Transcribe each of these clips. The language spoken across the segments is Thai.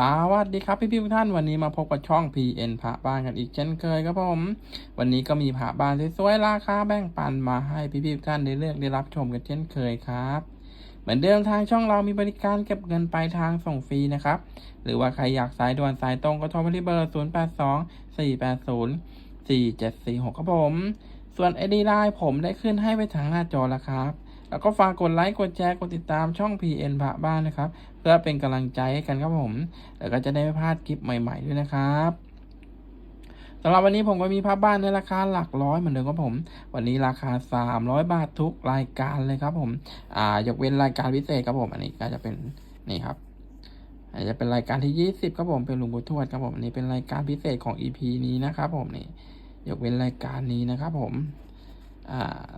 สวัสดีครับพี่พี่ทุกท่านวันนี้มาพบกับช่อง PN พระบ้านกันอีกเช่นเคยครับผม วันนี้ก็มีพระบ้านสวยๆราคาแบ่งปันมาให้พี่พี่ทุกท่านได้เลือกได้รับชมกันเช่นเคยครับ เหมือนเดิมทางช่องเรามีบริการเก็บเงินปลายทางส่งฟรีนะครับ หรือว่าใครอยากสายด่วนสายตรงก็โทรมาที่เบอร์ 0 8 2 4 8 0 4 7 4 6ครับผม ส่วน ID ไลน์ผมได้ขึ้นให้ไปทางหน้าจอแล้วครับแล้วก็ฝากกดไลค์ กดแชร์ กดติดตามช่อง PN พระบ้านนะครับ พื่อเป็นกำลังใจให้กันครับผม แล้วก็จะได้ไม่พลาดคลิปใหม่ๆด้วยนะครับสำหรับวันนี้ผมก็มีภาพบ้านในราคาหลักร้อยเหมือนเดิมครับผม วันนี้ราคา 300 บาททุกรายการเลยครับผมอ่ายกเว้นรายการพิเศษครับผม อันนี้ก็จะเป็นนี่ครับอันนี้จะเป็นรายการที่ 20ครับผมเป็นหลวงปู่ทวดครับผมอันนี้เป็นรายการพิเศษของ EP นี้นะครับผมนี่ยกเว้นรายการนี้นะครับผมอ่า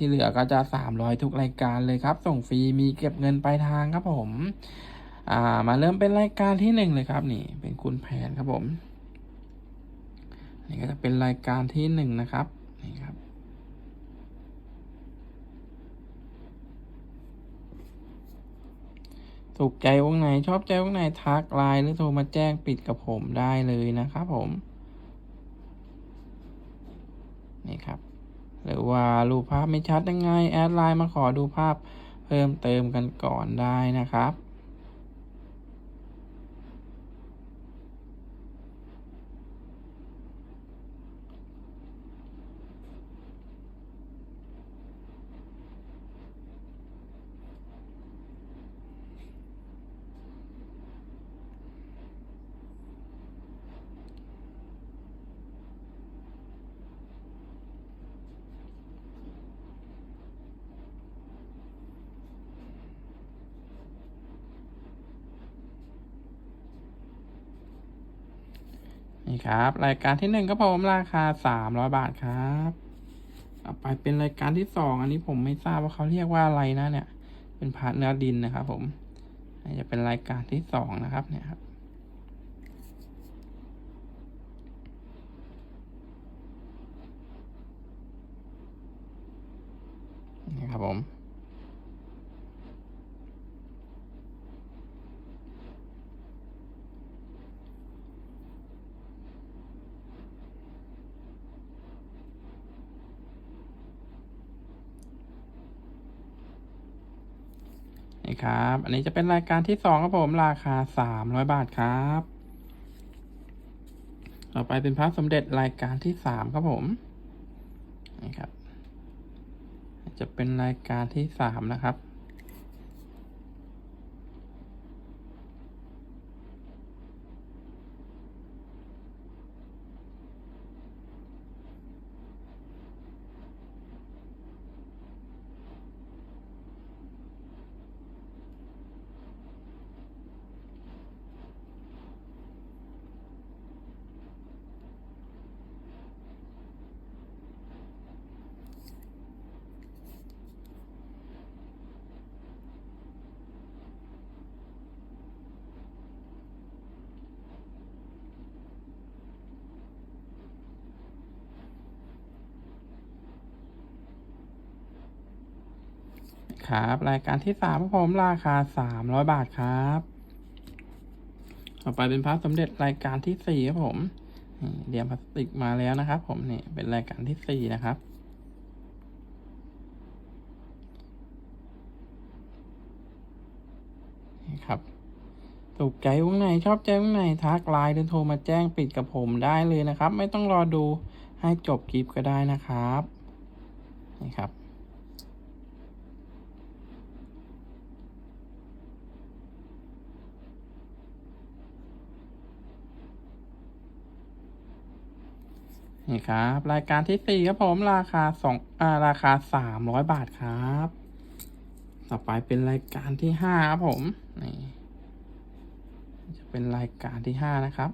ที่เหลือก็จะสามร้อยทุกรายการเลยครับ ส่งฟรีมีเก็บเงินปลายทางครับผม อ่ามาเริ่มเป็นรายการที่หนึ่งเลยครับนี่เป็นคุณแผนครับผมนี่ก็จะเป็นรายการที่หนึ่งนะครับนี่ครับถูกใจวงไหนชอบใจวงไหนทักไลน์หรือโทรมาแจ้งปิดกับผมได้เลยนะครับผมนี่ครับหรือว่ารูปภาพไม่ชัดยังไงแอดไลน์มาขอดูภาพเพิ่มเติมกันก่อนได้นะครับ นี่ครับ รายการที่หนึ่งครับผมราคาสามร้อยบาทครับต่อไปเป็นรายการที่สองอันนี้ผมไม่ทราบว่าเขาเรียกว่าอะไรนะเนี่ย เป็นพาร์ทเนื้อดินนะครับ ผมนนี้จะเป็นรายการที่สองนะครับ เนี่ยครับนี่ครับผม นี่ครับ อันนี้จะเป็นรายการที่สองครับผมราคาสามร้อยบาทครับ ต่อไปเป็นพระสมเด็จรายการที่สามครับผมนี่ครับ จะเป็นรายการที่สามนะครับ ครับ รายการที่สามครับผมราคาสามร้อยบาทครับ ต่อไปเป็นพระสมเด็จรายการที่สี่ครับผมเดียมพลาสติกมาแล้วนะครับผมนี่เป็นรายการที่สี่นะครับนี่ครับถูกใจวงไหนชอบใจวงไหนทักไลน์หรือโทรมาแจ้งปิดกับผมได้เลยนะครับ ไม่ต้องรอดูให้จบคลิปก็ได้นะครับนี่ครับ นี่ครับ รายการที่สี่ครับผมราคาสองอ่าราคาสามร้อยบาทครับ ต่อไปเป็นรายการที่ห้าครับผมนี่จะเป็นรายการที่ห้านะครับ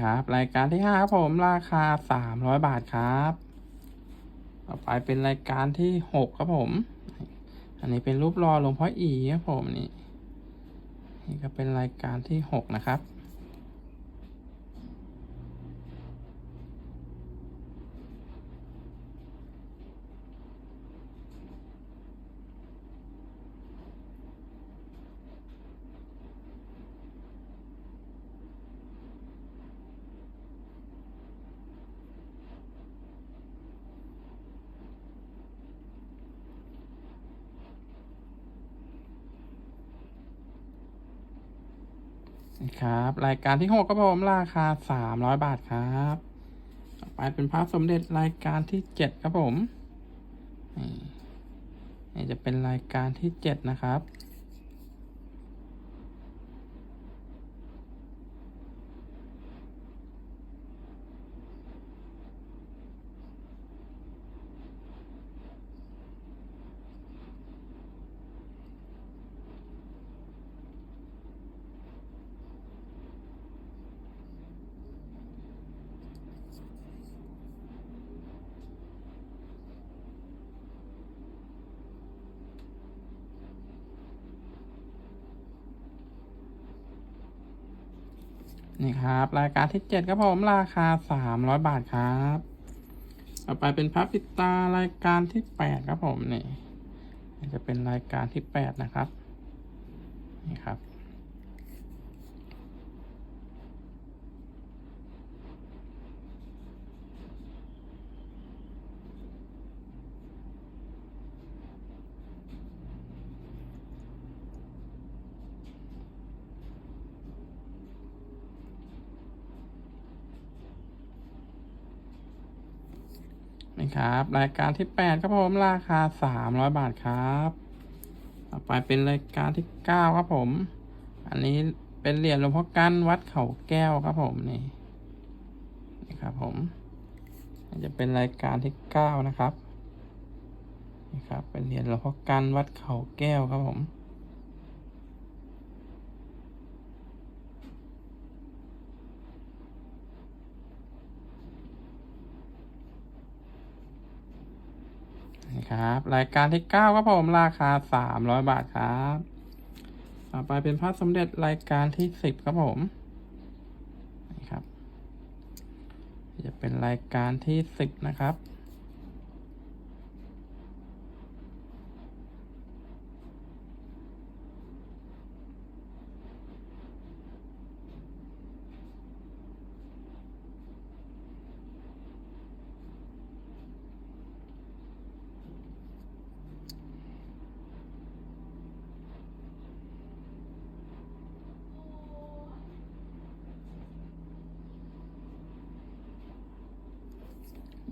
ครับ รายการที่ห้าครับผมราคาสามร้อยบาทครับ ต่อไปเป็นรายการที่หกครับผม อันนี้เป็นรูปรอหลวงพ่ออีครับผมนี่นี่ก็เป็นรายการที่หกนะครับ นี่ครับ รายการที่หกครับผมราคาสามร้อยบาทครับต่อไปเป็นพระสมเด็จรายการที่เจ็ดครับผมนี่จะเป็นรายการที่เจ็ดนะครับ นี่ครับรายการที่เจ็ดครับผมราคาสามร้อยบาทครับต่อไปเป็นพระปิดตารายการที่แปดครับผมนี่นี่จะเป็นรายการที่แปดนะครับนี่ครับ นี่ ครับ รายการที่แปดครับผมราคาสามร้อยบาทครับต่อไปเป็นรายการที่เก้าครับผม อันนี้เป็นเหรียญหลวงพ่อกันวัดเขาแก้วครับผมนี่นี่ครับผมจะเป็นรายการที่เก้านะครับนี่ครับเป็นเหรียญหลวงพ่อกันวัดเขาแก้วครับผม ครับ รายการที่เก้าครับผมราคาสามร้อยบาทครับต่อไปเป็นพระสมเด็จรายการที่สิบครับผมนี่ครับ จะเป็นรายการที่สิบนะครับ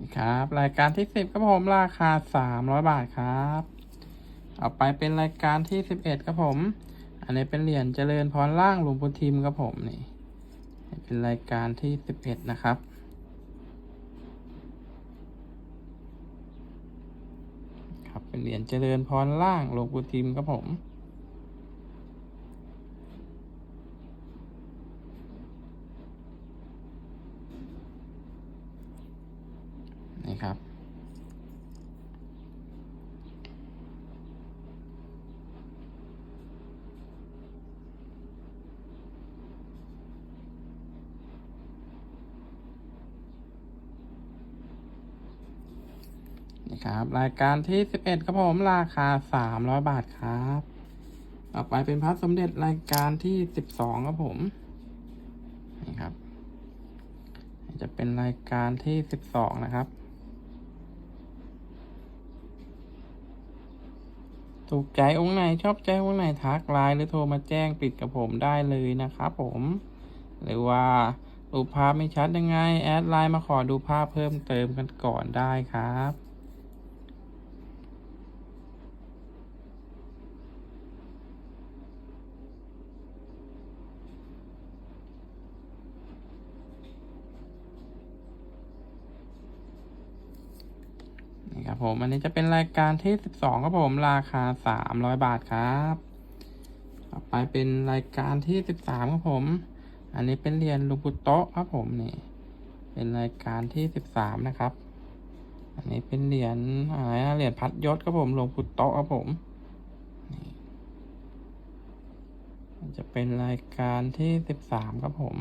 นี่ ครับ รายการที่สิบครับผมราคาสามร้อยบาทครับต่อไปเป็นรายการที่สิบเอ็ดครับผม อันนี้เป็นเหรียญเจริญพรล่างหลวงปู่ทิมครับผมนี่ เป็นรายการที่สิบเอ็ดนะครับครับเป็นเหรียญเจริญพรล่างหลวงปู่ทิมครับผม นี่ครับ นี่ ครับ รายการที่สิบเอ็ดครับผมราคาสามร้อยบาทครับต่อไปเป็นพระสมเด็จรายการที่สิบสองครับผมนี่ครับ จะเป็นรายการที่สิบสองนะครับถูกใจองค์ไหนชอบใจองค์ไหนทักไลน์หรือโทรมาแจ้งปิดกับผมได้เลยนะครับผม หรือว่าดูภาพไม่ชัดยังไง แอดไลน์มาขอดูภาพเพิ่มเติมกันก่อนได้ครับ นี่ครับผมอันนี้จะเป็นรายการที่สิบสองครับผมราคาสามร้อยบาทครับต่อไปเป็นรายการที่สิบสามครับผม อันนี้เป็นเหรียญหลูกปุโตะครับผมนี่ เป็นรายการที่สิบสามนะครับ อันนี้เป็นเหรียญอะไรนะเหรียญพัดยศครับผมหลวงปุโตะครับผมนี่จะเป็นรายการที่สิบสามครับผม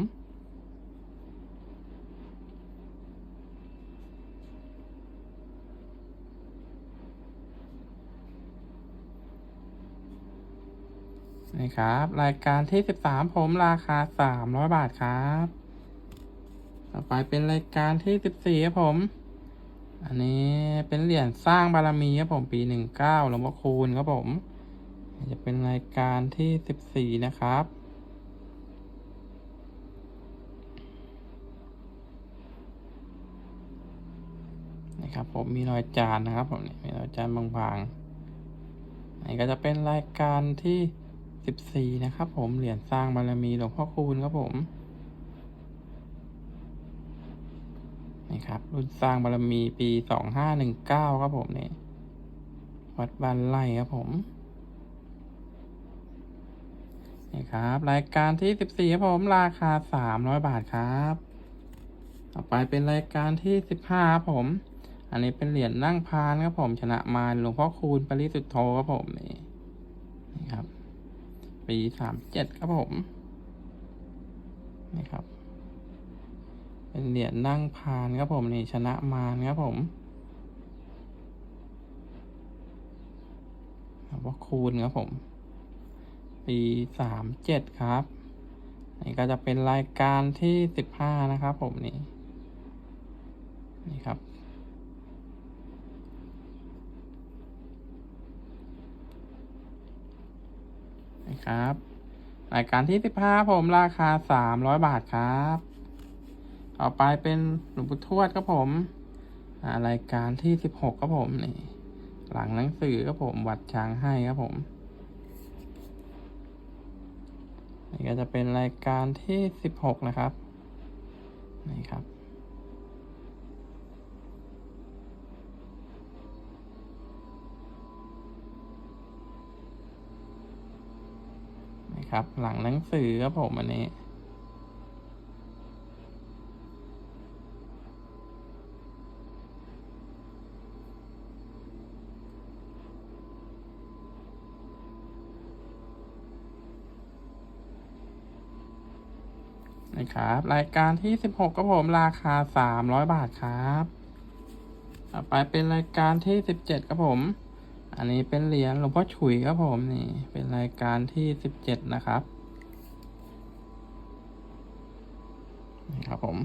นี่ครับ รายการที่สิบสามผมราคาสามร้อยบาทครับ ต่อไปเป็นรายการที่สิบสี่ครับผม อันนี้เป็นเหรียญสร้างบารมีครับผมปีหนึ่งเก้าหลวงพ่อคูณครับผม จะเป็นรายการที่สิบสี่นะครับนี่ครับผมมีรอยจานนะครับผมมีรอยจานบางๆอันนี้ก็จะเป็นรายการที่ สิบสี่นะครับผม เหรียญสร้างบารมีหลวงพ่อคูณครับผมนี่ครับ รุ่นสร้างบารมีปีสองห้าหนึ่งเก้าครับผมนี่วัดบ้านไร่ครับผมนี่ครับ รายการที่สิบสี่ครับผม ราคาสามร้อยบาทครับ ต่อไปเป็นรายการที่สิบห้าครับผม อันนี้เป็นเหรียญนั่งพานครับผม ชนะมารหลวงพ่อคูณปริสุทธโธครับผมนี่ ปีสามเจ็ดครับผมนี่ครับ เป็นเหรียญนั่งพานครับผมนี่ชนะมารครับผมหลวงพ่อคูณครับผม ปีสามเจ็ดครับนี่ก็จะเป็นรายการที่สิบห้านะครับผมนี่นี่ครับ นะครับรายการที่สิบห้าผมราคาสามร้อยบาทครับต่อไปเป็นหลวงปู่ทวดครับผมรายการที่สิบหกครับผมนี่ หลังหนังสือครับผมวัดช้างให้ครับผมนี่ก็จะเป็นรายการที่สิบหกนะครับ นี่ครับ นะ ครับ หลังหนังสือครับผมอันนี้ นะครับ รายการที่สิบหกครับผมราคาสามร้อยบาทครับ ต่อไปเป็นรายการที่สิบเจ็ดครับผม อันนี้เป็นเหรียญหลวงพ่อฉุยครับผมนี่ เป็นรายการที่สิบเจ็ดนะครับ นี่ครับผม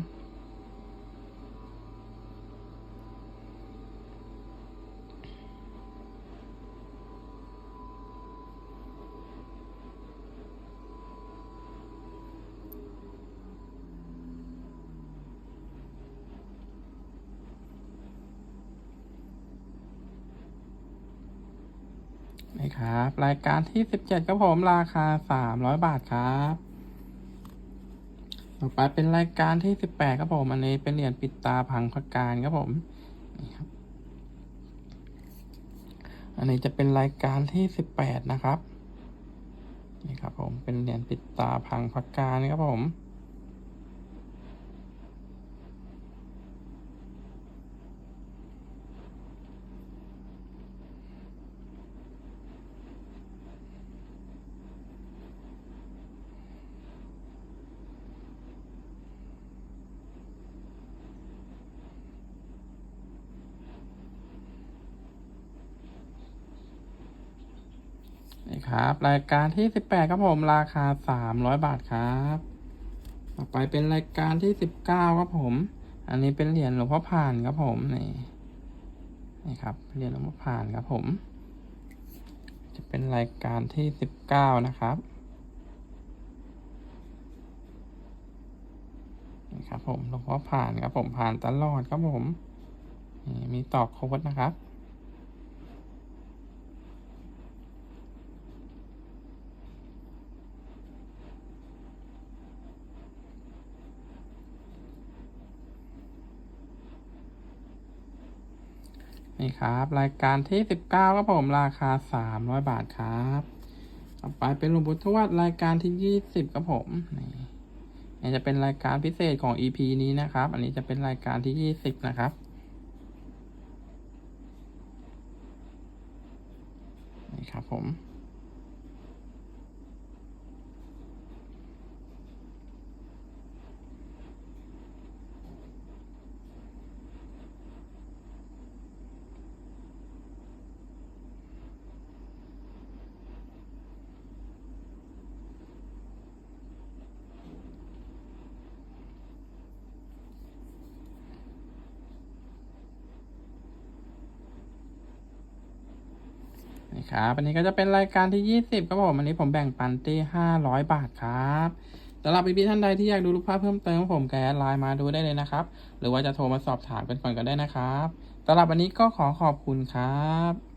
นี่ค รายการที่สิบเจ็ดครับผมราคาสามร้อยบาทครับ ต่อไปเป็นรายการที่สิบแปดครับผม อันนี้เป็นเหรียญปิดตาพังพักการครับผมนี่ครับ อันนี้จะเป็นรายการที่สิบแปดนะครับ นี่ครับผมเป็นเหรียญปิดตาพังพักการครับผม นี่ ครับ รายการที่สิบแปดครับผมราคาสามร้อยบาทครับ ต่อไปเป็นรายการที่สิบเก้าครับผม อันนี้เป็นเหรียญหลวงพ่อผ่านครับผมนี่นี่ครับเหรียญหลวงพ่อผ่านครับผม จะเป็นรายการที่สิบเก้านะครับนี่ครับผมหลวงพ่อผ่านครับผมผ่านตลอดครับผมนี่มีตอกโค้ดนะครับ นี่ครับ รายการที่สิบเก้าครับผมราคาสามร้อยบาทครับต่อไปเป็นหลวงปู่ทวดรายการที่ยี่สิบครับผมนี่นี่จะเป็นรายการพิเศษของ EP นี้นะครับ อันนี้จะเป็นรายการที่ยี่สิบนะครับนี่ครับผม นี่ ครับ อันนี้ก็จะเป็นรายการที่ 20ครับผมอันนี้ผมแบ่งปันที่500 บาทครับสำหรับพี่ๆท่านใดที่อยากดูรูปภาพเพิ่มเติมของผมแกไลน์มาดูได้เลยนะครับ หรือว่าจะโทรมาสอบถามกันก่อนก็ได้นะครับสำหรับวันนี้ก็ขอขอบคุณครับ